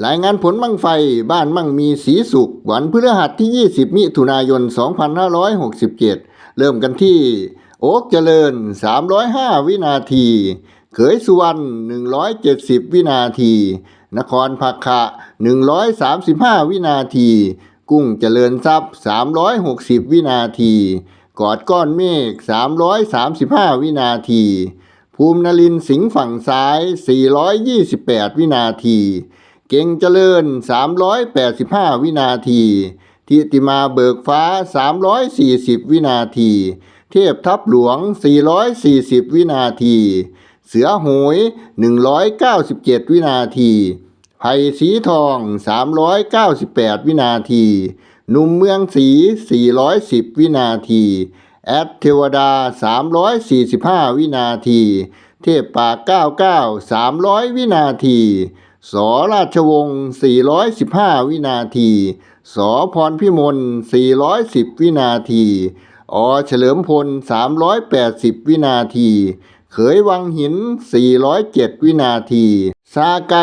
รายงานผลบังไฟบ้านมั่งมีสีสุขวันพฤหัสที่ 20 มิถุนายน 2567 เริ่มกันที่ โอ๊กเจริญ 305 วินาที เขยสุวรรณ 170 วินาที นครผักขะ 135 วินาที กุ้งเจริญทรัพย์ 360 วินาที กอดก้อนเมฆ 335 วินาที ภูมินรินสิงห์ฝั่งซ้าย 428 วินาที เก่งเจริญ 385 วินาทีทิติมาเบิกฟ้า 340 วินาที เทพทับหลวง 440 วินาที เสือโหย 197 วินาทีไผ่สีทอง 398 วินาที หนุ่มเมืองศรี410 วินาที แอดเทวดา 345 วินาที เทพปาก99 300 วินาที สราชวงศ์ 415 วินาที สพรพิมล 410 วินาที อเฉลิมพล 380 วินาที เขยวังหิน 407 วินาที ซาไก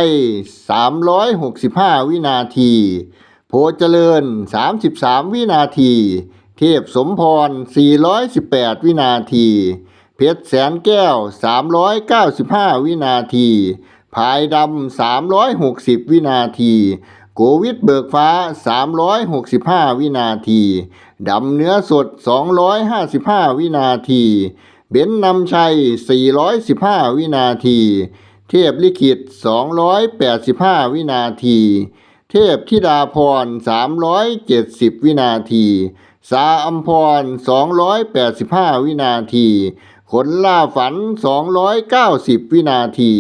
365 วินาที โพเจริญ 33 วินาที เทพสมพร 418 วินาที เพชรแสนแก้ว 395 วินาที พายดำ 360 วินาที โกวิทเบิกฟ้า 365 วินาที ดำเนื้อสด 255 วินาที เบนนำชัย 415 วินาที เทพลิขิต 285 วินาที เทพธิดาพร 370 วินาที สาอัมพร 285 วินาที ขนล่าฝัน 290 วินาที